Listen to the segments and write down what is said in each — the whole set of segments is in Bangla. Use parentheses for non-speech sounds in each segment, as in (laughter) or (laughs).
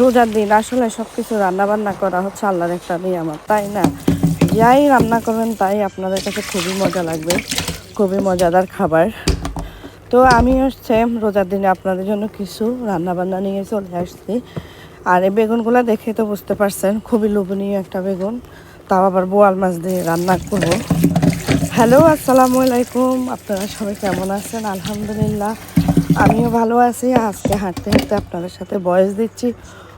রোজার দিন আসলে সব কিছু রান্না বান্না করা হচ্ছে আল্লাহর একটা নিয়ামত, তাই না? যাই রান্না করবেন তাই আপনাদের কাছে খুবই মজা লাগবে, খুবই মজাদার খাবার। তো আমি হচ্ছে রোজার দিনে আপনাদের জন্য কিছু রান্না বান্না নিয়ে চলে আসছি। আর এই বেগুনগুলো দেখে তো বুঝতে পারছেন, খুবই লোভনীয় একটা বেগুন। তাও আবার বোয়াল মাছ দিয়ে রান্না করব। হ্যালো, আসসালামু আলাইকুম। আপনারা সবাই কেমন আছেন? আলহামদুলিল্লাহ। আমিও ভালো আছি। আজকে হাঁটতে হাঁটতে আপনাদের সাথে বয়স দিচ্ছি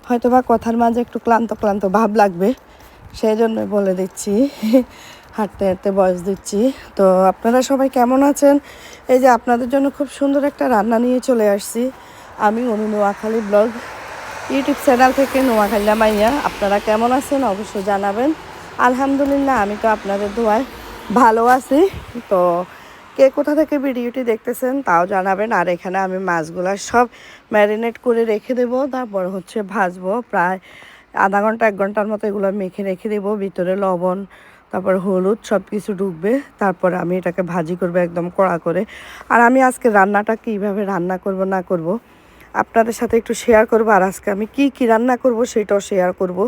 হয়তো বা কথার মাঝে একটু ক্লান্ত ক্লান্ত ভাব লাগবে। সেই জন্য বলে দিচ্ছি, হাঁটতে হাঁটতে বয়স দিচ্ছি। তো আপনারা সবাই কেমন আছেন? এই যে আপনাদের জন্য খুব সুন্দর একটা রান্না নিয়ে চলে আসছি। আমি Anu Noakhali blog, YouTube channel থেকে নোয়াখালী মাইয়া। আপনারা কেমন আছেন? অবশ্যই জানাবেন। আলহামদুলিল্লাহ, আমি তো আপনাদের দোয়ায় ভালো আছি। তো কে কোথা থেকে ভিডিওটি দেখতেছেন তাও জানাবেন। আর এখানে আমি মাছগুলো সব ম্যারিনেট করে রেখে দেবো। তারপর হচ্ছে ভাজবো। প্রায় আধা ঘণ্টা, এক ঘণ্টার মতো এগুলো মেখে রেখে দেবো। ভিতরে লবণ, তারপর হলুদ সব কিছু ঢুকবে। তারপর আমি এটাকে ভাজি করব একদম কড়া করে। আর আমি আজকে রান্নাটা কীভাবে রান্না করব না করব আপনাদের সাথে একটু শেয়ার করব। আর আজকে আমি কি কি রান্না করব সেটাও শেয়ার করব।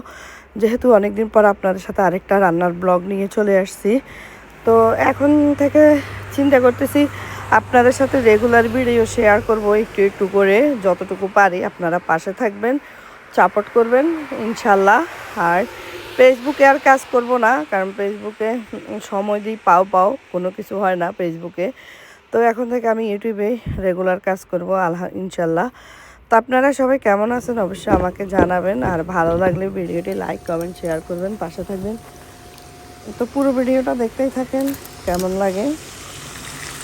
যেহেতু অনেক দিন পর আপনাদের সাথে আরেকটা রান্নার ব্লগ নিয়ে চলে আসছি। তো এখন থেকে চিন্তা করতেছি আপনাদের সাথে রেগুলার ভিডিও শেয়ার করব একটু একটু করে, যতটুকু পারি আপনারা পাশে থাকবেন সাপোর্ট করবেন, ইনশাল্লাহ। আর ফেসবুকে আর কাজ করব না, কারণ ফেসবুকে সময় দিই, পাও পাও, কোনো কিছু হয় না ফেসবুকে তো এখন থেকে আমি ইউটিউবে রেগুলার কাজ করব আল্লাহ ইনশাল্লাহ। তো আপনারা সবাই কেমন আছেন? অবশ্যই আমাকে জানাবেন। আর ভালো লাগলে ভিডিওটি লাইক কমেন্ট শেয়ার করবেন, পাশে থাকবেন। তো পুরো ভিডিওটা দেখতেই থাকেন কেমন লাগে।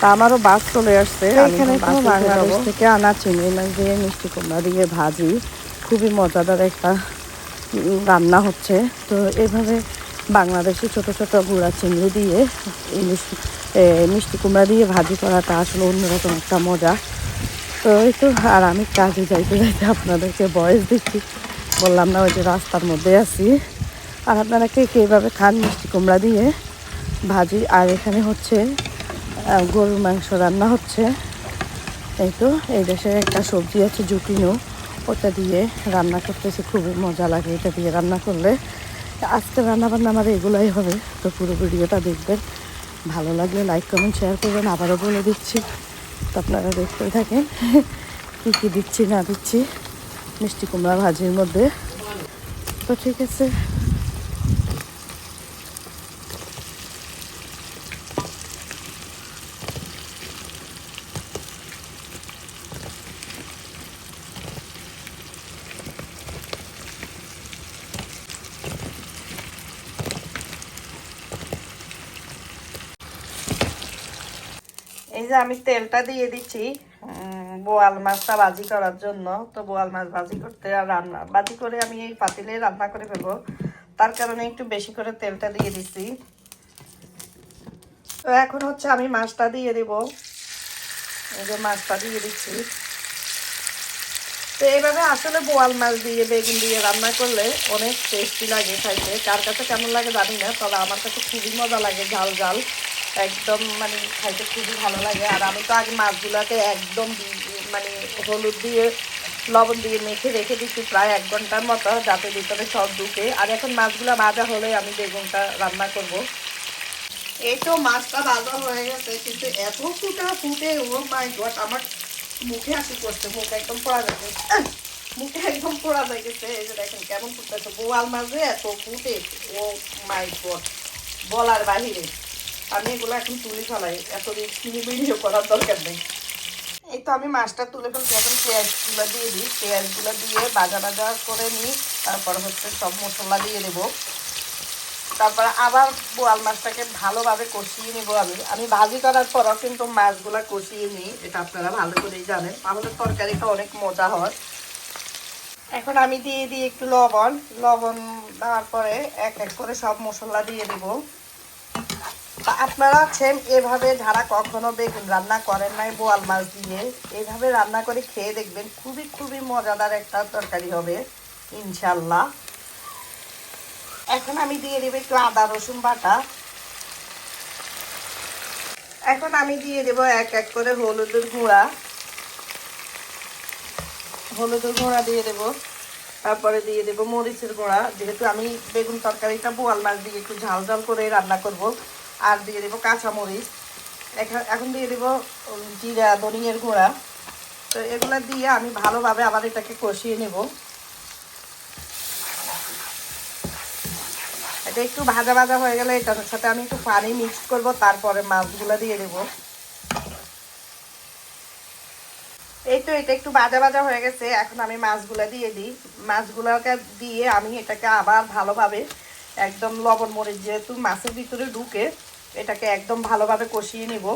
তা আমারও বাস চলে আসছে এখানে বাংলাদেশ থেকে আনা চিংড়ি মাছ দিয়ে মিষ্টি কুমড়া দিয়ে ভাজি খুবই মজাদার একটা রান্না হচ্ছে। তো এভাবে বাংলাদেশি ছোট ছোট গুঁড়া চিংড়ি দিয়ে ইলিশ মিষ্টি কুমড়া দিয়ে ভাজি করাটা আসলে অন্যরকম একটা মজা। তো এই তো আর আমি কাজে যাইতে যাইতে আপনাদেরকে বয়স দিচ্ছি বললাম না ওই যে রাস্তার মধ্যে আছি। আর আপনারা কে এভাবে খান মিষ্টি কুমড়া দিয়ে ভাজি? আর এখানে হচ্ছে গরুর মাংস রান্না হচ্ছে। এই তো, এই দেশে একটা সবজি আছে জুটিনো। ওটা দিয়ে রান্না করতেছে, খুবই মজা লাগে এটা দিয়ে রান্না করলে। আজকে রান্না বান্না আমার এগুলোই হবে, তো পুরো ভিডিওটা দেখবেন। ভালো লাগলে লাইক কমেন্ট শেয়ার করবেন। আবারও বলে দিচ্ছি, তো আপনারা দেখতে থাকেন (laughs) কী কী দিচ্ছি, না দিচ্ছি মিষ্টি কুমড়া ভাজির মধ্যে। তো ঠিক আছে এই যে আমি তেলটা দিয়ে দিচ্ছি বোয়াল মাছটা ভাজি করার জন্য। তো বোয়াল মাছ ভাজি করতে আর রান্না, ভাজি করে আমি এই পাতিলে রান্না করে ফেলব। তার কারণে একটু বেশি করে তেলটা দিয়ে দিচ্ছি। তো এখন হচ্ছে আমি মাছটা দিয়ে দেব। এই যে মাছটা দিয়ে দিচ্ছি। তো এইভাবে আসলে বোয়াল মাছ দিয়ে, বেগুন দিয়ে রান্না করলে অনেক টেস্টি লাগে খাইতে। কার কাছে কেমন লাগে জানি না, তবে আমার কাছে খুবই মজা লাগে ঝাল ঝাল। একদম মানে খাইতে খুবই ভালো লাগে। আর আমি তো আগে মাছগুলোকে একদম মানে হলুদ দিয়ে, লবণ দিয়ে মেখে রেখে দিচ্ছি প্রায় এক ঘণ্টার মতো, যাতে ভিতরে সব ঢুকে। আর এখন মাছগুলো ভাজা হলে আমি বেগুনটা রান্না করব। এই তো মাছটা ভাজা হয়ে গেছে, কিন্তু এত ফুটা ফুটে, ও মাই গড, আমার মুখে হাসি করছে, মুখ একদম পড়া যাচ্ছে মুখে একদম পোড়া হয়ে গেছে, এই যে দেখেন কেমন ফুটতেছে। বোয়াল মাঝে এত ফুটে, ও মাই গড, বলার বাহিরে। আমি এগুলো এখন তুলে ফেলাই। এত রিস্ক নিয়ে করার দরকার নেই। এই তো আমি মাছটা তুলে ফেলছি। এখন পেঁয়াজগুলো দিয়ে দিই। পেঁয়াজগুলো দিয়ে ভাজা ভাজা করে নিই। তারপর হচ্ছে সব মশলা দিয়ে দেবো। তারপর আবার বোয়াল মাছটাকে ভালোভাবে কষিয়ে নিব আমি। আমি ভাজি করার পরও কিন্তু মাছগুলো কষিয়ে নিই। এটা আপনারা ভালো করেই জানেন। আমাদের তরকারিটা অনেক মজা হয়। এখন আমি দিয়ে দিই একটু লবণ। লবণ দেওয়ার পরে এক এক করে সব মশলা দিয়ে দেব। আপনারা সেম এভাবে যারা কখনো বেগুন রান্না করেন নাই বোয়াল মাছ দিয়ে এইভাবে রান্না করে খেয়ে দেখবেন খুবই খুবই মজাদার একটা তরকারি হবে, ইনশাল্লাহ। এখন আমি দিয়ে দেবো একটু আদা, রসুন বাটা। এখন আমি দিয়ে দেবো এক এক করে হলুদের গুঁড়া। হলুদের গুঁড়া দিয়ে দেবো, তারপরে দিয়ে দেবো মরিচের গুঁড়া। যেহেতু আমি বেগুন তরকারিটা বোয়াল মাছ দিয়ে একটু ঝাল ঝাল করে রান্না করব আর দিয়ে দেবো কাঁচা মরিচ এখন দিয়ে দেবো জিরা, ধনিয়ার গুঁড়া। তো এগুলো দিয়ে আমি ভালোভাবে আবার এটাকে কষিয়ে নেব। এটা একটু ভাজা ভাজা হয়ে গেলে এটার সাথে আমি একটু পানি মিক্স করব, তারপরে মাছগুলো দিয়ে দেবো। এই তো এটা একটু ভাজা ভাজা হয়ে গেছে, এখন আমি মাছগুলো দিয়ে দিই। মাছগুলোকে দিয়ে আমি এটাকে আবার ভালোভাবে একদম লবণ মরিচ যেহেতু মাছের ভিতরে ঢুকে, এটাকে একদম ভালোভাবে কষিয়ে নিব।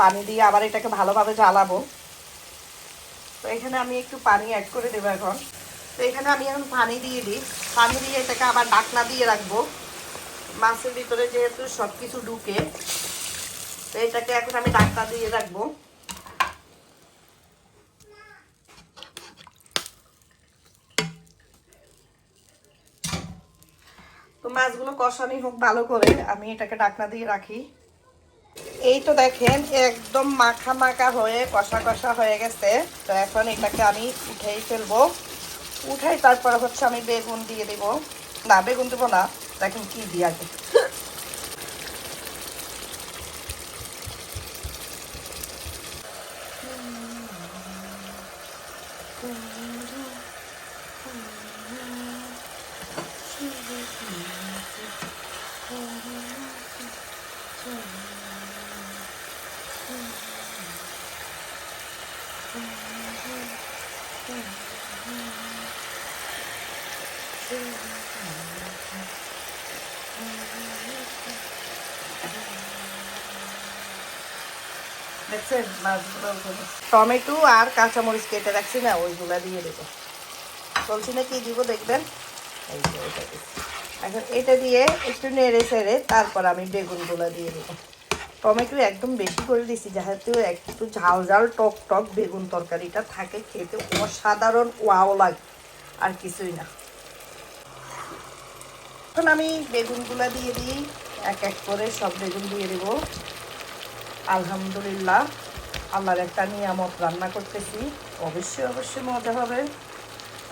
পানি দিয়ে আবার এটাকে ভালোভাবে জ্বালাবো। তো এখানে আমি একটু পানি অ্যাড করে দেবো এখন। তো এখানে আমি এখন পানি দিয়ে দিই। পানি দিয়ে এটাকে আবার ডাকনা দিয়ে রাখব। মাছের ভিতরে যেহেতু সব কিছু ঢুকে, তো এটাকে এখন আমি ডাকনা দিয়ে রাখব। তো মাছগুলো কষানি হোক ভালো করে, আমি এটাকে ডাকনা দিয়ে রাখি। এই তো দেখেন, একদম মাখা মাখা হয়ে, কষা কষা হয়ে গেছে। তো এখন এটাকে আমি উঠেই ফেলব। উঠাই তারপরে হচ্ছে আমি বেগুন দিয়ে দিব। না, বেগুন দেবো না, দেখেন কি দিয়ে দেখছেন। টমেটো আর কাঁচামরিচ কেটে রাখছি না, ওইগুলা দিয়ে দেবো বলছি না কি দিব দেখবেন এই যে দিচ্ছি। এখন এটা দিয়ে একটু নেড়ে ছেড়ে তারপর আমি বেগুনগুলো দিয়ে দেবো। টমেটো একদম বেশি করে দিছি, যেহেতু একটু ঝাল ঝাল, টক টক বেগুন তরকারিটা থাকে, খেতে অসাধারণ, ওয়াও লাগে, আর কিছুই না। এখন আমি বেগুনগুলো দিয়ে দিই, এক এক করে সব বেগুন দিয়ে দেবো। আলহামদুলিল্লাহ, আল্লাহর একটা নিয়ামত রান্না করতেছি, অবশ্যই অবশ্যই মজা হবে।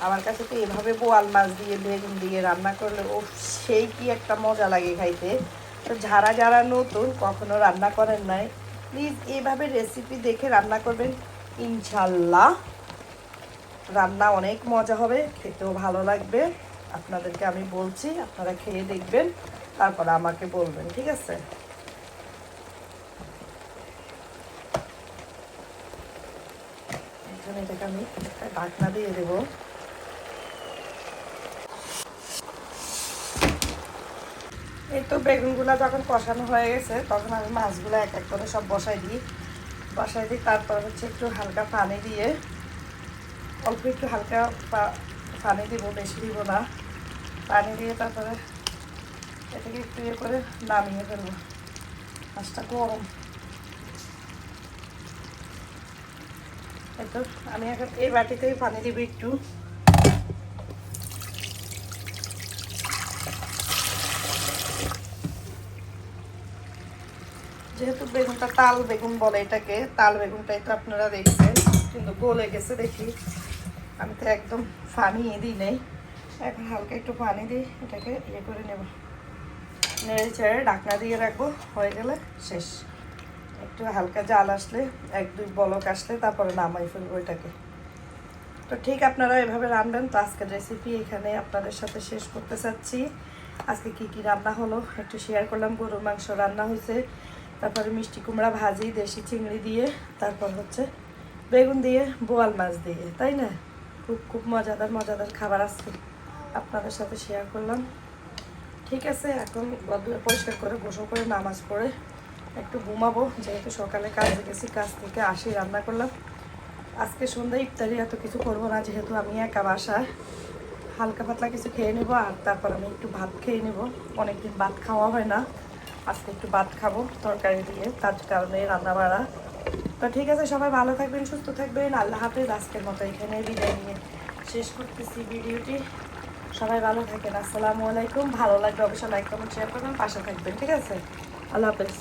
আমার কাছে তো এভাবে বোয়াল মাছ দিয়ে, বেগুন দিয়ে রান্না করলে ও সেই কি একটা মজা লাগে খাইতে। তো যারা যারা নতুন কখনো রান্না করেন নাই প্লিজ এইভাবে রেসিপি দেখে রান্না করবেন। ইনশাল্লাহ রান্না অনেক মজা হবে, খেতেও ভালো লাগবে। আপনাদেরকে আমি বলছি, আপনারা খেয়ে দেখবেন, তারপরে আমাকে বলবেন, ঠিক আছে? এখানে এটাকে আমি একটা ঢাকনা দিয়ে দেবো। এই তো বেগুনগুলো যখন কষানো হয়ে গেছে, তখন আমি মাছগুলো এক এক করে সব বসাই দিই। বসাই দিই, তারপর হচ্ছে একটু হালকা পানি দিয়ে, অল্প একটু হালকা পানি দিব, বেশি দিব না। পানি দিয়ে তারপরে এটাকে একটু ইয়ে করে নামিয়ে ফেলব। মাছটা গরম। এই তো, আমি এখন এই বাটিতেই পানি দিব একটু। যেহেতু বেগুনটা তাল বেগুন বলে এটাকে, তাল বেগুনটাই তো আপনারা দেখছেন কিন্তু গলে গেছে দেখি। আমি তো একদম পানি দিই নেই। এখন হালকা একটু পানি দিই, এটাকে ইয়ে করে নেব। নেড়ে চেড়ে ঢাকনা দিয়ে রাখব, হয়ে গেলে শেষ। একটু হালকা জাল আসলে, এক দুই বলক আসলে তারপরে নামাই ফেলব এটাকে। তো ঠিক আপনারা এভাবে রান্নবেন তো আজকের রেসিপি এখানে আপনাদের সাথে শেষ করতে চাচ্ছি। আজকে কি কি রান্না হলো একটু শেয়ার করলাম। গরুর মাংস রান্না হয়েছে। তারপরে মিষ্টি কুমড়া ভাজি, দেশি চিংড়ি দিয়ে, তারপর হচ্ছে বেগুন দিয়ে, বোয়াল মাছ দিয়ে, তাই না? খুব খুব মজাদার মজাদার খাবার আজকে আপনাদের সাথে শেয়ার করলাম। ঠিক আছে, এখন পরিষ্কার করে, গোসল করে, নামাজ পড়ে একটু ঘুমাবো, যেহেতু সকালে কাজে গেছি, কাজ থেকে আসি, রান্না করলাম। আজকে সন্ধ্যা, ইফতারি এত কিছু করব না, যেহেতু আমি একা বাসায়। হালকা পাতলা কিছু খেয়ে নেব, আর তারপর আমি একটু ভাত খেয়ে নেব। অনেকদিন ভাত খাওয়া হয় না। আজকে একটু ভাত খাব, তরকারি দিয়ে, তার কারণে রান্না বাড়া তো ঠিক আছে, সবাই ভালো থাকবেন, সুস্থ থাকবেন। আল্লাহ হাফেজ, আজকের মতো এখানে বিদায় নিয়ে শেষ করতেছি ভিডিওটি। সবাই ভালো থাকেন, আসসালামু আলাইকুম। ভালো লাগবে অবশ্যই লাইক কমেন্ট শেয়ার করবেন, পাশে থাকবেন, ঠিক আছে? আল্লাহ হাফেজ।